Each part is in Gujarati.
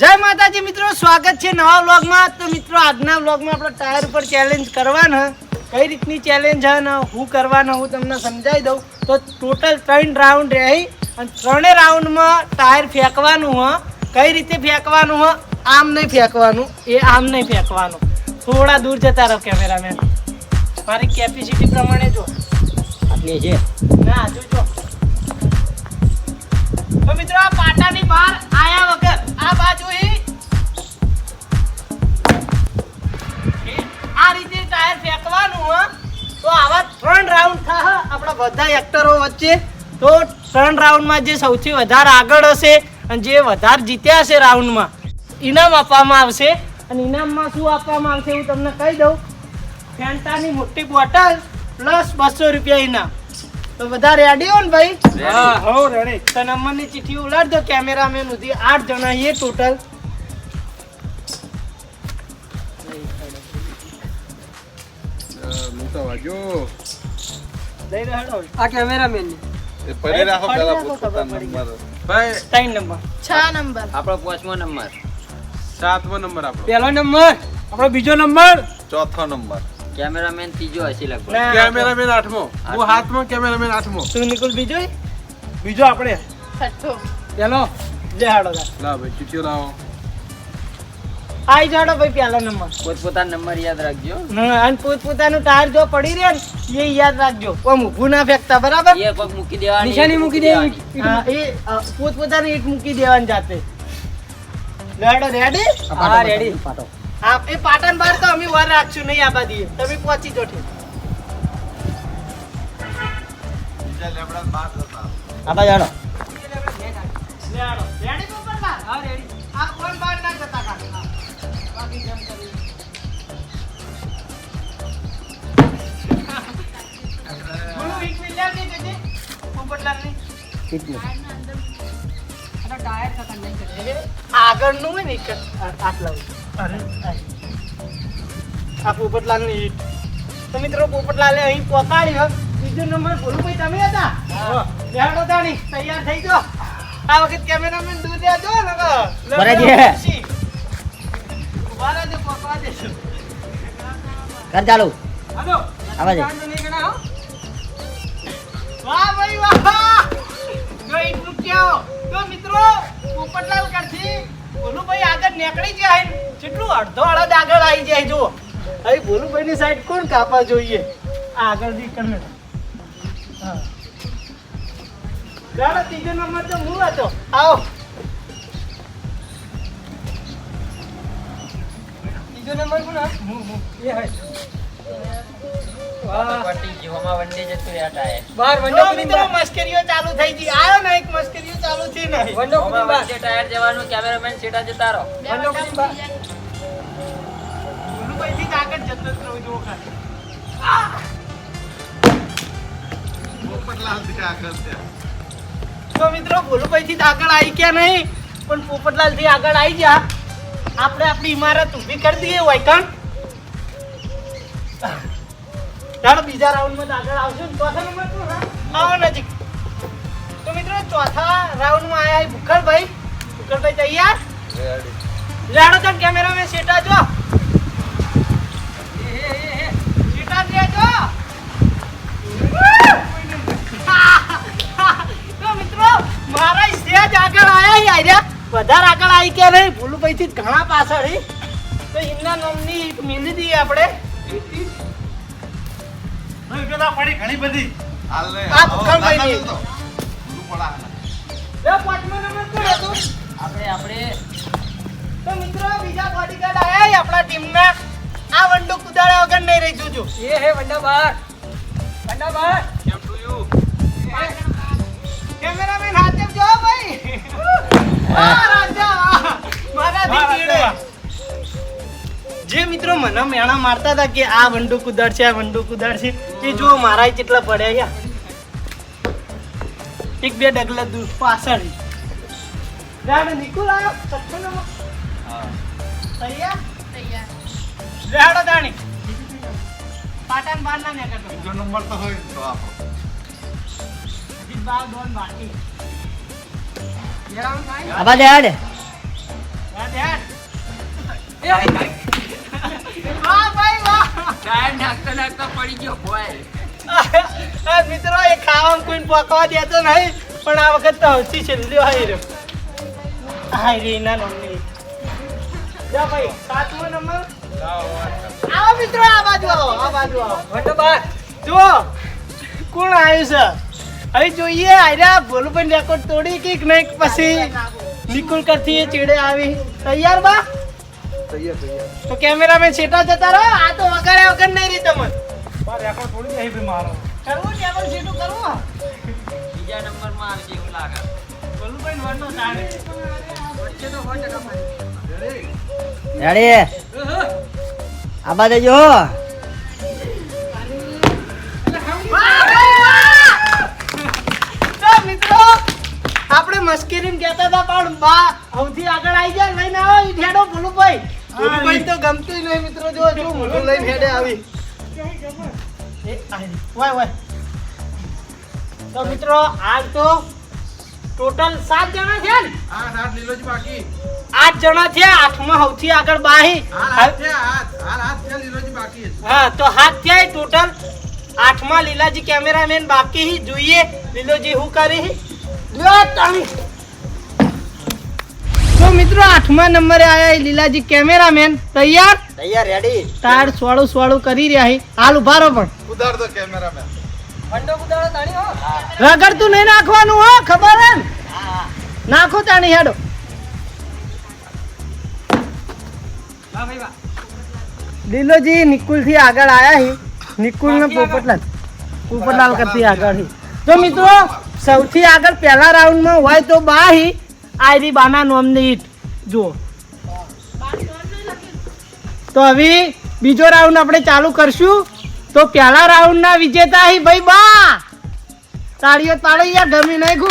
જય માતાજી મિત્રો સ્વાગત છે નવા વ્લોગમાં. તો મિત્રો આજના વ્લોગમાં આપણે ટાયર ઉપર ચેલેન્જ કરવાના. કઈ રીતની ચેલેન્જ છે ને હું કરવાના હું તમને સમજાવી દઉં. તો ટોટલ ત્રણ રાઉન્ડ રહી અને ત્રણેય રાઉન્ડમાં ટાયર ફેંકવાનું હ. કઈ રીતે ફેંકવાનું હ? આમ નહીં ફેંકવાનું એ આમ નહીં ફેંકવાનું. થોડા દૂર જતા રહો કેમેરામેન મારી કેપેસિટી પ્રમાણે જો. આટલી છે. ના જોજો તો મિત્રો, આ પાટાની બહાર આયા વગર, આ બાજુ આ રીતે ટાયર ફેંકવાનું, હો. તો આવા ત્રણ રાઉન્ડ થાય આપણા બધા એક્ટરો વચ્ચે. તો ત્રણ રાઉન્ડમાં જે સૌથી વધારે આગળ હશે અને જે વધારે જીત્યા હશે રાઉન્ડમાં ઇનામ આપવામાં આવશે. અને ઇનામમાં શું આપવામાં આવશે, હું તમને કહી દઉં. ફેન્ટાની મોટી બોટલ પ્લસ બસો રૂપિયા ઇનામ. તો બધા રેડી હો ને ભાઈ? હા હો રેડી તો નંબરની ચિઠ્ઠી ઉલાડ દો કેમેરામેન સુધી. આઠ જણા એ ટોટલ મૂકો વાજો લઈ રહ્યો આ કેમેરામેન એ પડી રાખો પેલા રાખો, પોતપોતાનો ખબર પડી નંબર ભાઈ ત્રણ નંબર. છ નંબર. આપણો પાંચમો નંબર. સાતમો નંબર આપણો. પહેલો નંબર. આપણો બીજો નંબર. ચોથો નંબર. કેમેરામેન ત્રીજો હશે લગભગ. કેમેરામેન આઠમો. હું. હાથમો કેમેરામેન આઠમો. તું નિકુલ બીજો બીજો આપણે? છઠ્ઠો. પેલો? જય હાડો લા ભાઈ ચીઠીઓ લાવો. આઈ જાડો ભાઈ પહેલો નંબર. પોતપોતાનો નંબર યાદ રાખજો. અને પોતપોતાનું ટાયર જો પડી રહે ને એ યાદ રાખજો. કોમ ઊભું ના ફેંકતા બરાબર? એ પગ મૂકી દેવાની નિશાની મૂકી દેવાની. હા, એ પોતપોતાની એક મૂકી દેવાની જાતે. લેડો રેડી હા રેડી હા એ પાટણ બાર તો અમે વાર રાખશું નહીં આ બાદી તમે પહોંચી જો ઠીક. આબા જાણો લેડો. રેડી હા, રેડી. આ કોણ બહાર ના જતા કાકા? હા. બાકી જેમ કરી. બોલો, ઈટ મિલ્યા નહીં જોજે. આગળનું હોય ને. આટલા હોય. અરે, આ. પોપટલાલની ઈટ. તો મિત્રો પોપટલાલે અહીં પહોંચાડ્યો બીજો નંબર ભોલું ભાઈ તમે હતા બેહાડો તાણી તૈયાર થઈ જો આ વખત કેમેરામેન દૂર રહેજો ને કે બરાજી. લગન ખુશી. ઊભા રહેજો, કર ચાલુ હાલો. આવા દે. ચાંદો નહીં ગણા, હો. વાહ ભાઈ વાહ જો ઈટ મૂક્યો તો મિત્રો પોપટલાલ કરથી ભોલુભાઈ આગળ નીકળી જાય ને, જેટલું અડધો અડધ આગળ આવી જાય જો અહીં ભોલુભાઈ સાઈડ કોણ કાપા જોઈએ? આગળથી કને હા. ચાલો ત્રીજો નંબર તો હું હતો. આવો. ત્રીજો નંબર કોણ હા? હું હું. એ હોય બાર વંડો મિત્રો મસ્કરીઓ ચાલુ થઈ ગઈ. આયો ને એક મસ્કરીઓ ચાલુ થઈ નહીં. વંડો જીવોમાં વચ્ચે ટાયર જવાનું કેમેરામેન સીટા જતા રહો. વંડો વંડા કુટુંબા. મૂકી જાય. આગળ જતો જ રહું ખાલી. પોપટલાલથી આગળ તો મિત્રો આવી ગયા નહીં પણ પોપટલાલથી આગળ આવી ગયા. આપણે આપણી ઇમારત ઊભી કરી દઈએ વાયકણ ચાલો બીજા રાઉન્ડમાં આગળ આવશું ને. ચોથા નંબર આવો નજીક. તો મિત્રો ચોથા રાઉન્ડમાં આયા હે ભૂખરભાઈ ભૂખરભાઈ તૈયાર? લાડો તો કેમેરા કેમેરામેન સેટા જો સેટા જ. લેજો તો મિત્રો મારા સેજ આગળ આયા આર્યા વધારે આગળ આવી કે નહીં. ભૂલુભાઈ થી ઘણા પાછળ હી. તો એમના નામની એક મેલી દઈએ આપણે. ઘણી બધી આ ભૂખરભાઈની. ના, ના, ના, ના. લે, પાંચમો નંબર કોણ હતું? આપણે આપણે તો મિત્રો બીજા બોડીગાર્ડ આયા આપણા ટીમના આ વંડો કુદાડ્યા વગર નહીં રહી જોજો એ હે વંડા બહાર વંડા બહાર કેમ to you? કેમેરામેન હાથે જો ભાઈ વાહ, રાજા, મારા ચીડે. જે મિત્રો મને મેણા મારતા હતા કે આ વંડુ કુદાડ છે આ વંડુ કુદાડ છે એ જો મારા કેટલા પડ્યા યા. એક બે ડગલા દૂર પાછળ. રાડ નિકુલ આવ્યો છઠ્ઠો નંબર તૈયાર? તૈયાર. રેહાડો દાણી. પાટણ બાર ના કરતો જો નંબર તો હોય તો આપો. બાર દોન બાકી. જણાવો ભાઈ. આબા દે હાડે વાહ ભાઈ વાહ. ટાયર નાખતા નાખતા પડી ગયો ભોય મિત્રો એ ખાવાનું કોઈને પકવા દેતો નહીં પણ આ વખત તો હસી છેલ્લી હાઈ રહ્યો. હાઈ રે ના નમની જા ભાઈ સાતમો નંબર. આવો મિત્રો આ બાજુ આવો આ બાજુ આવો. બાર જુઓ કોણ આવ્યું છે? હવે જોઈએ આર્યા ભોલુભાઈ રેકોર્ડ તોડી કે નહીં? પછી નિકુલ કરથી ચીડે આવી. તૈયાર બા? તો કેમેરામેન છેટા જતા રહો. આ તો વગર વગર નહીં રહી તમને. કરવું ટેબલ સીટું કરવું બીજા નંબરમાં આવશે એવું લાગે. ભોલુભાઈ વડનો તાણે વચ્ચે તો સો ટકા. રેડી? તો મિત્રો આપણે મસ્કરીને કહેતા હતા પણ બા સૌથી આગળ આવી જાય લઈને આવો ઈ ઠેડો ભોલુભાઈ. ભોલુભાઈ તો ગમતું નહીં મિત્રો જો જો મોઢું લઈને હેડે આવી. એ વાય વાય. તો મિત્રો આજ તો ટોટલ સાત જણા છે ને? આઠ બાકી. જણા છે આઠમાં સૌથી આગળ બાહી. હા તો હાથ થયા ટોટલ. આઠમાં લીલાજી કેમેરામેન બાકી જોઈએ લીલોજી હું કરી. લ્યો તમે. તો મિત્રો આઠમા નંબરે આયા લીલાજી કેમેરામેન. તૈયાર? તૈયાર રેડી તાર સ્વાળું સ્વાળું કરી રહ્યા હી. હાલ ઊભા રહો પણ. ઉધાર દો કેમેરામેન. રગડતું નહીં નાખવાનું હો ખબર હે નાખો તાણી હેડો. વાહ ભાઈ વાહ. લીલોજી નિકુલથી આગળ આયા હી. નિકુલ ને પોપટલાલ પોપટલાલ કરતી આગળ હી. તો મિત્રો સૌથી આગળ પહેલા રાઉન્ડમાં હોય તો બા હી. આયરી બાના નોમની ઈટ. જુઓ. તો હવે બીજો રાઉન્ડ આપણે ચાલુ કરશું. તો પહેલા રાઉન્ડના વિજેતા હી ભાઈ બા. તાળીઓ તાળી યાર ગમી નહીં ગુ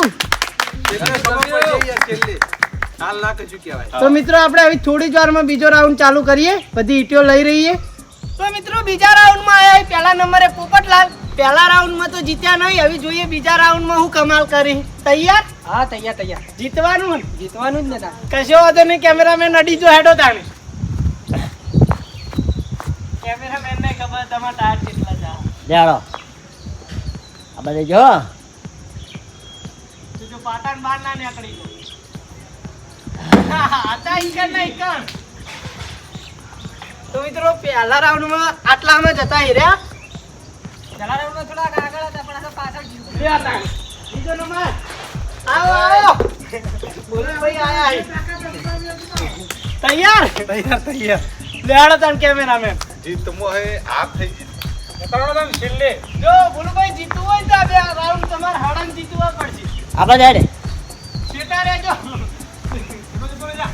છેલ્લે ખબર પડી યાર છેલ્લે. હાલ ના કશું કહેવાય. તો મિત્રો આપણે હવે થોડી જ વારમાં બીજો રાઉન્ડ ચાલુ કરીએ. બધી ઈટીઓ લઈ રહીએ. તો મિત્રો બીજા રાઉન્ડમાં આવ્યા પહેલા નંબરે પોપટલાલ. પહેલા રાઉન્ડમાં તો જીત્યા નહીં હવે જોઈએ બીજા રાઉન્ડમાં હું કમાલ કરી. તૈયાર? હા તૈયાર તૈયાર. જીતવાનું ને? જીતવાનું જ ને કશો વાંધો નહીં કેમેરામેન અડી જો હેડો તાણે. કેમેરામેન ને ખબર તમારા ટાયર કેટલા જા જાડો આ બધે જો તું જો પાટણ બહાર ના નીકળી આતા ઈ ઈકણ ના ઈકણ તો મિત્રો પહેલા રાઉન્ડમાં આટલામાં જતા હીર્યા પેલા રાઉન્ડમાં થોડાક આગળ હતા પણ આ પાછળ બે હતા બીજો નંબર. આવો આવો. બોલો ભાઈ આયા તૈયાર? તૈયાર તૈયાર. લેહાડો તાન કેમેરામેન. જીતમો હે હાથ થઈ જો બોલુભાઈ જીતવું હોય તો બે રાઉન્ડ તમારે હળંગ જીતવા પડશે. આ બાજુ હેડે શેટા રહેજો જય ને.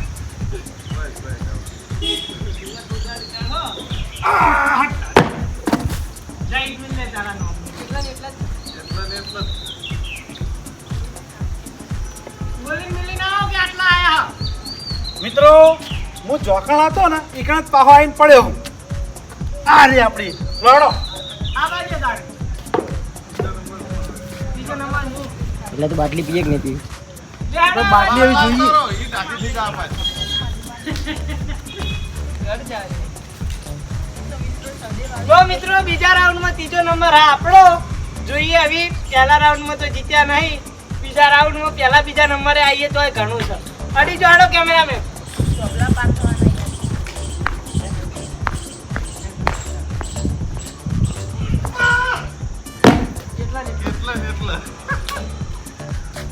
એટલા જ. એટલા ને એટલા જ. મિત્રો હું જોખણ હતો ને એકણ જ પાહો આવીને પડ્યો હું. આ રે આપણી લડો. એટલે તો બાટલી પીએ કે નહીં પી. બાટલી એવી જોઈએ. જો મિત્રો, બીજા રાઉન્ડમાં ત્રીજો નંબર હા આપણો. જોઈએ હવે, પહેલા રાઉન્ડમાં તો જીત્યા નહીં. બીજા રાઉન્ડમાં પહેલા બીજા નંબરે આવીએ તો ઘણું છે. અડી જો કેમેરા કેમેરામેન.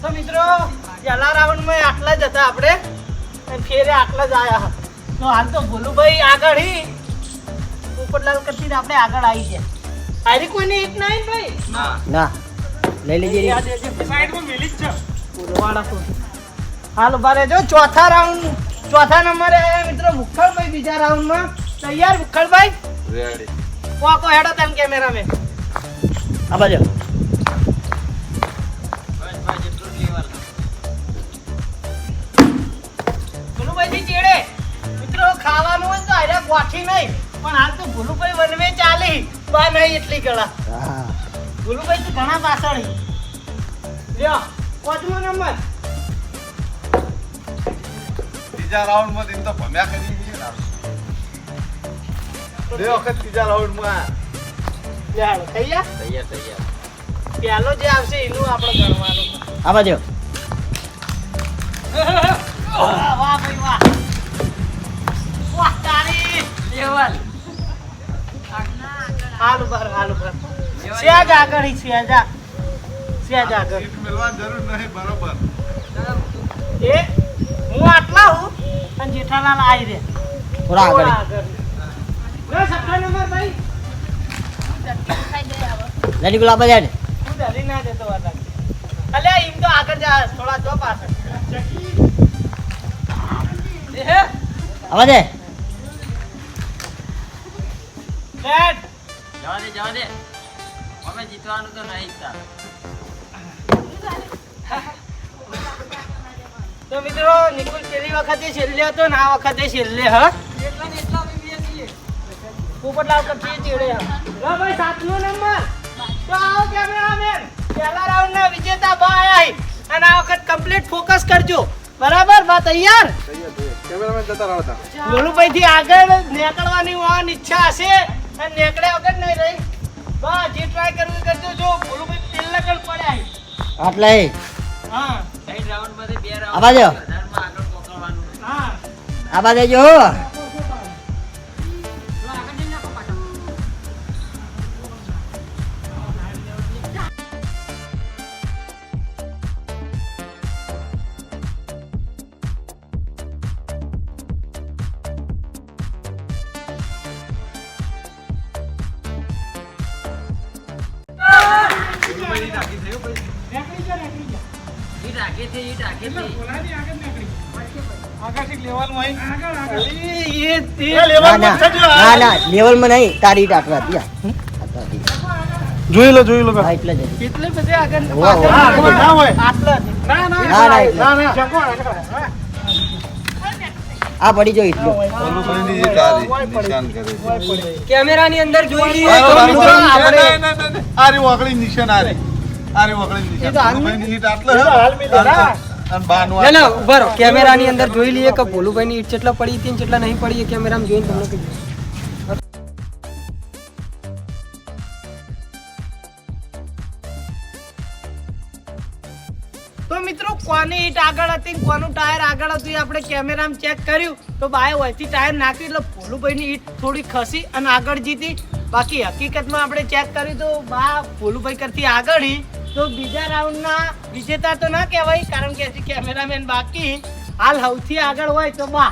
તો મિત્રો, પહેલા રાઉન્ડમાં આટલા જ હતા આપણે. ફેરે આટલા જ આયા તો હાલ તો ભોલુભાઈ આગળ પોપટલાલ કરતી આપણે આગળ આવી છે આરી કોઈને એક ના નહીં ભાઈ? ના. ના. લઈ લેજે રે. પુરવાડા તો. હાલ ઊભા રહેજો ચોથા રાઉન્ડ ચોથા નંબરે આયા મિત્રો મુખડભાઈ બીજા રાઉન્ડમાં તૈયાર મુખડભાઈ રેડી કોકો હેડો તેમ કેમેરામેન આ બાજુ. જ ચેડે. મિત્રો ખાવાનું હોય તો હારે ગોઠી નહીં. પણ હાલ તો ભુલુભાઈ વનવે ચાલી. બા નહીં એટલી ગળા ભુલુભાઈ તો ઘણા પાછળ. લ્યો પાંચમો નંબર. ત્રીજા રાઉન્ડમાં તો એમ તો ભમ્યા કરી બે વખત ત્રીજા રાઉન્ડમાં. ચાલો થઈ ગયા તૈયાર તૈયાર. પહેલો જે આવશે એનું આપણે ગણવાનું. આ બાજુ. વાહ વાહ ભાઈ વાહ. વાહ તારી લેવલ. હાલ ઉપર હાલ ઉપર સ્યાજ આગળ આ. સ્યાજ આગળ. સીટ જરૂર નહીં બરોબર. એ હું આટલા હું અને જેઠાલાલ રે થોડા આગળ. લો, સત્તર નંબર ભાઈ. લેડી ગુલાબ તું ડરી ના. દેતો હતા અલ્યા એમ તો આગળ જા થોડા જો પાછળ. બેટ જવા દે જવા દે. અમે જીતવાનું તો નહીં તાર તો મિત્રો નિકુલ પેલી વખતે છેલ્લે હતો ને આ વખતે છેલ્લે હ? એટલા ને એટલા પોપટલાલ ચેડે લો ભાઈ સાતમો નંબર. તો આવો કેમેરામેન પહેલા રાઉન્ડના વિજેતા ભાઈ આઈ અને આ વખત કમ્પ્લીટ ફોકસ કરજો. બરાબર? બા તૈયાર? કેમેરામેન જતા રહો તા ગોલુભાઈ થી આગળ નીકળવાની વાન ઈચ્છા હશે. અને નીકળે વગર નહીં રહી. બા જે ટ્રાય કરવું કરજો. જો ગોલુભાઈ પેલા કણ પડ્યા હી. આટલા હા. રાઉન્ડ બે રાઉન્ડ આગળ હા ઈટ આગે છે આગે છે લેવલમાં નહીં તારી જોઈ લો જોઈ લો એટલે બધે આગળ ને હોય. ના ના ના ના ના ના આ પડી જો એટલું છે. કેમેરાની અંદર જોઈ લઈએ નિશાન આ આરી. તો હાલ ગોલુભાઈની જીત આટલે એ તો હાલ મી દે, ના. અને બાનું ના ના આટલે. ઊભા રહો કેમેરાની અંદર જોઈ લઈએ કે ભોલુભાઈ ની ઈટ કેટલા પડી હતી કેટલા નહીં પડી એ કેમેરામાં જોઈને તમને કહીએ તો મિત્રો કોની ઈટ આગળ હતી કોનું ટાયર આગળ હતું એ આપણે કેમેરામાં ચેક કર્યું તો બાય વચ્ચે ટાયર નાખ્યું એટલે ભોલુભાઈની ઈટ થોડી ખસી અને આગળ જીતી બાકી હકીકતમાં આપણે ચેક કર્યું તો બા ભોલુભાઈ કરતી આગળ. તો બીજા રાઉન્ડના વિજેતા તો ના કહેવાય કારણ કે હજી કેમેરામેન બાકી. હાલ સૌથી આગળ હોય તો બા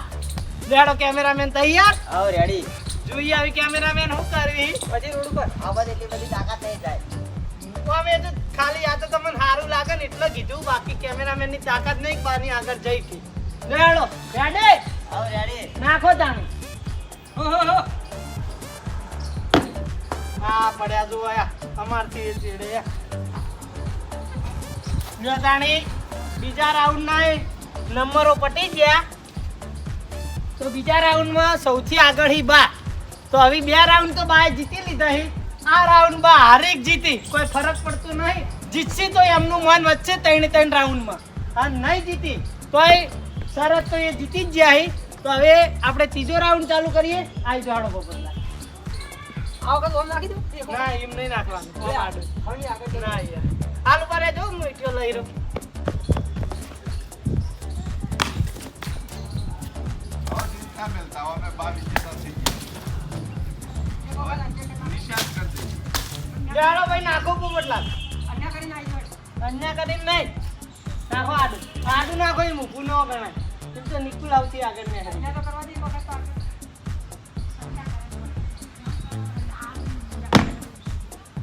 લેડો કેમેરામેન તૈયાર? આવ રેડી. જોઈએ આવી કેમેરામેન શું કરવી? પછી રોડ ઉપર. આ એટલી બધી તાકાત નહીં જાય તો અમે તો ખાલી આ તો તમને સારું લાગે ને એટલે કીધું બાકી કેમેરામેનની તાકાત નહીં બાની આગળ જઈ હતી લેડો રેડી? આવ રેડી. નાખો તાણી. હા પડ્યા આયા અમારથી ચેડે. જો તાણી બીજા રાઉન્ડ ના નંબરો પટી ગયા. તો બીજા રાઉન્ડમાં સૌથી આગળ હી બા તો હવે બે રાઉન્ડ તો બાએ જીતી લીધા હી. આ રાઉન્ડ બા હારેક જીતી. કોઈ ફરક પડતો નહીં. જીતશે તો એમનું મન વચ્ચે ત્રણ ત્રણ રાઉન્ડમાં. આ નહીં જીતી તોય શરત તો એ જીતી જ ગયા હી. તો હવે આપણે ત્રીજો રાઉન્ડ ચાલુ કરીએ. આ જાડો બપોરના આ વખત ઓમ નાખી દો. ના એમ નહીં નાખવાનું. આગળ ના યાર. હાલ ઉપર જો એટલો લઈ રહ્યો. જાડો ભાઈ, નાખો પોપટલાલ અન્ય કરીને આવી કરીને નહીં નાખો આડું આડું નાખો એ મૂકું ન ગણાય તો નિકુલ આવતી આગળ.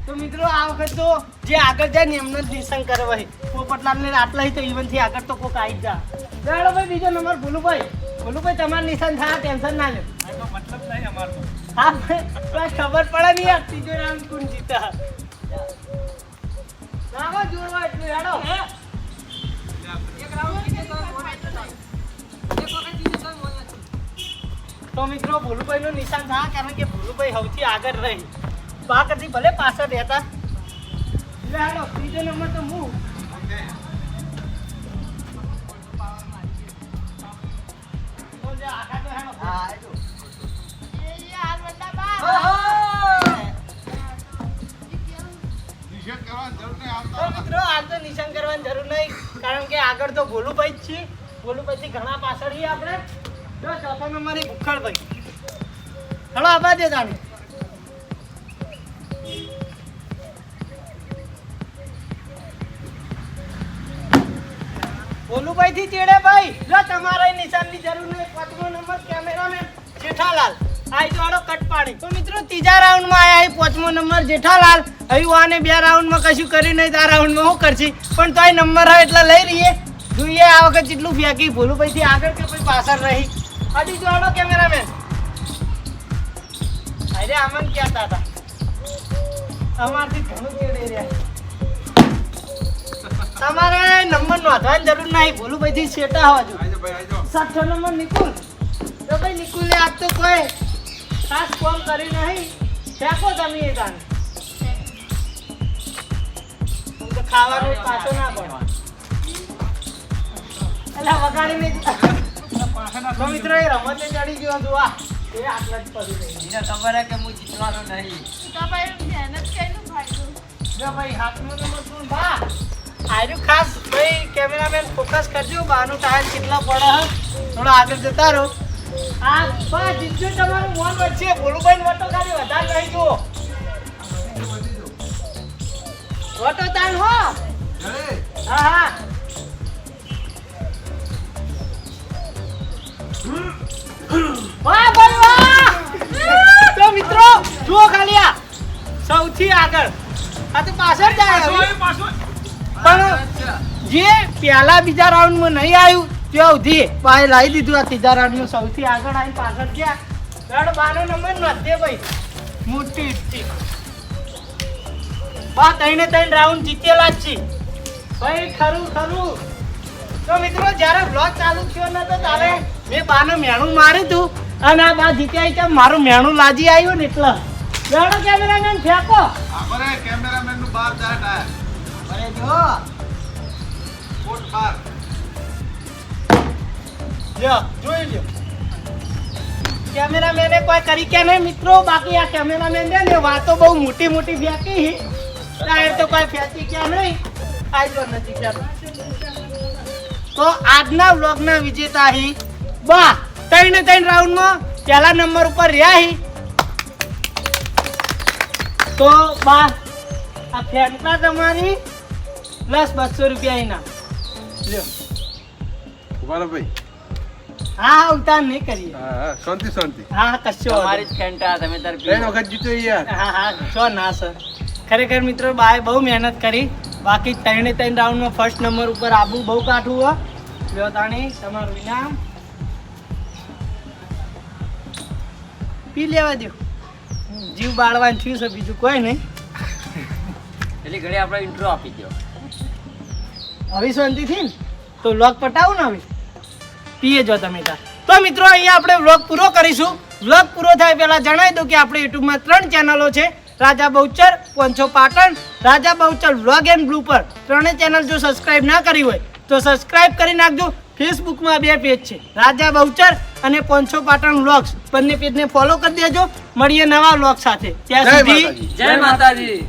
તો મિત્રો, આ વખત તો જે આગળ જાય ને એમને જ નિશાન કરવા છે પોપટલાલ ને આટલા તો ઇવનથી આગળ તો કોક આવી જા ચાલો ભાઈ બીજો નંબર ભોલુભાઈ. ભોલુભાઈ તમારે નિશાન થાય ટેન્શન ના લે. મતલબ નહીં અમારો હા ખબર પડે નહીં આ ત્રીજો રાઉન્ડ કોણ જીતા. નાખો જોરવા એટલું હેડો. એક રાઉન્ડ જીતે તો મિત્રો ભોલુભાઈ નું નિશાન થાય કારણ કે ભોલુભાઈ સૌથી આગળ રહી. બા કરતી ભલે પાછળ રહેતા. એટલે નંબર તો હું મિત્રો આજ તો નિશાન કરવાની જરૂર નહીં, કારણ કે આગળ તો ગોલુભાઈ જ છે ગોલુભાઈ થી ઘણા પાછળ આપણે. જો, ચોથો નંબર ઉખડભાઈ હલો આભાર દે તાણી ભોલુભાઈ થી ચેડે ભાઈ. જો તમારે નિશાનની જરૂર નહીં. પાંચમો નંબર કેમેરામેન જેઠાલાલ. આઈ જોડો કટ પાડી તો મિત્રો, ત્રીજા રાઉન્ડમાં આયા અહીં પાંચમો નંબર જેઠાલાલ. અહીં આને બે રાઉન્ડમાં કશું કર્યું નહીં આ રાઉન્ડમાં હું કરશી? પણ તોય નંબર હોય એટલે લઈ રહીએ. જોઈએ આ વખત જેટલું ફેંકી. ભોલુભાઈ થી આગળ કે પછી પાછળ રહી. હજી જોડો કેમેરામેન. અરે આમન કહેતા હતા? અમારથી ઘણું ચેડે રહ્યા. તમારે નંબર નોંધવાની જરૂર નહીં. ભોલુભાઈ થી શેટા આજો સાતસો નંબર નિકુલ. તો ભાઈ નિકુલે આજ તો કોઈ ખાસ કોમ કરી નહીં. ફેંકો તમે એ તાને ખાવાનું પાછો ના પડે. એટલે વગાડીને જ- તો મિત્રો એ રમતે ચડી ગયો હતું. આ એ આટલા જ પડી રહી એને ખબર કે હું જીતવાનો નહીં. તો ભાઈ મહેનત કરીને ફાયદો જો ભાઈ હાથનો નંબર શું? બા આર્યું ખાસ ભાઈ કેમેરામેન ફોકસ કરજો, બાનું ટાયર કેટલા પડે થોડો આગળ જતા રહો. હા બા જીતજો તમારું મોન વચ્ચે ભોલુભાઈ વટો ખાલી વધારે રહી જુઓ. વટો તાલ હો. હા હા. વાહ, ભાઈ, વાહ. તો મિત્રો, જુઓ ખાલી આ. સૌથી આગળ. આ તો પાછળ જાય હવે. પણ જે પહેલા બીજા રાઉન્ડમાં નહીં આવ્યું ત્યાં સુધી પાસે લાવી દીધું આ ત્રીજા રાઉન્ડમાં. સૌથી આગળ આવી પાછળ ગયા. ત્રણ બાનો નંબર નથી ભાઈ. મોટી ઈટથી બા, ત્રણે ત્રણ રાઉન્ડ જીતેલા જ છે. ભાઈ, ખરું ખરું. તો મિત્રો, જ્યારે બ્લોગ ચાલુ થયો ને તો તારે મેં બાને મેણું માર્યું હતું. અને આ બા જીત્યા છે, મારું મેણું લાજી આવ્યું ને એટલે. કેમેરામેન ફેંકો. કેમેરામેનનું બાર ટાયર અરે જો. બાર લ્યો જોઈ લ્યો. કેમેરામેને કોઈ કરી કે નહીં મિત્રો? બાકી આ કેમેરામેન છે ને વાતો બહુ મોટી મોટી ફેંકી ટાયર તો કોઈ ફેંકી કે નહીં? આજો નથી ચાલો. તો આજના વ્લોગના વિજેતા હી. બા ત્રણ ત્રણ રાઉન્ડમાં પહેલા નંબર ઉપર રહ્યા હી. તો બા આ ફેંકતા તમારી? પ્લસ બસો રૂપિયા એના. લ્યો. ઊભા ભાઈ હા હા ઉતાર નહીં કરીએ. હા હા શાંતિ શાંતિ. હા હા કશો વાંધો જ ફેંટા તમે તાર ત્રણ વખત જીત્યો યાર. હા હા છો ના સર ખરેખર મિત્રો બાએ બહુ મહેનત કરી. બાકી ત્રણે ત્રણ રાઉન્ડમાં ફર્સ્ટ નંબર ઉપર આબુ બહુ કાઠું હો. લ્યો તાણી તમારું ઇનામ. પી લેવા દો જીવ બાળવાનું થયું છે બીજું કોઈ નહીં. એટલે ઘડી આપણે ઇન્ટ્રો આપી દો હવે શાંતિથી ને તો વ્લોગ પટાવું ને હવે. પીએ જો તમે તાર. તો મિત્રો અહીંયા આપણે વ્લોગ પૂરો કરીશું. વ્લોગ પૂરો થાય પહેલા જણાવી દઉં કે આપણે યુટ્યુબમાં ત્રણ ચેનલો છે. Raja Bahuchar Poncho Patan Raja Bahuchar vlog and blooper ત્રણેય ચેનલ જો સબસ્ક્રાઇબ ના કરી હોય તો સબસ્ક્રાઇબ કરી નાખજો. ફેસબુકમાં બે પેજ છે. રાજા બહુચર અને પોંચો પાટણ વ્લોગ્સ બંને પેજને ફોલો કરી દેજો. મળીએ નવા વ્લોગ સાથે. ત્યાં સુધી જય માતાજી.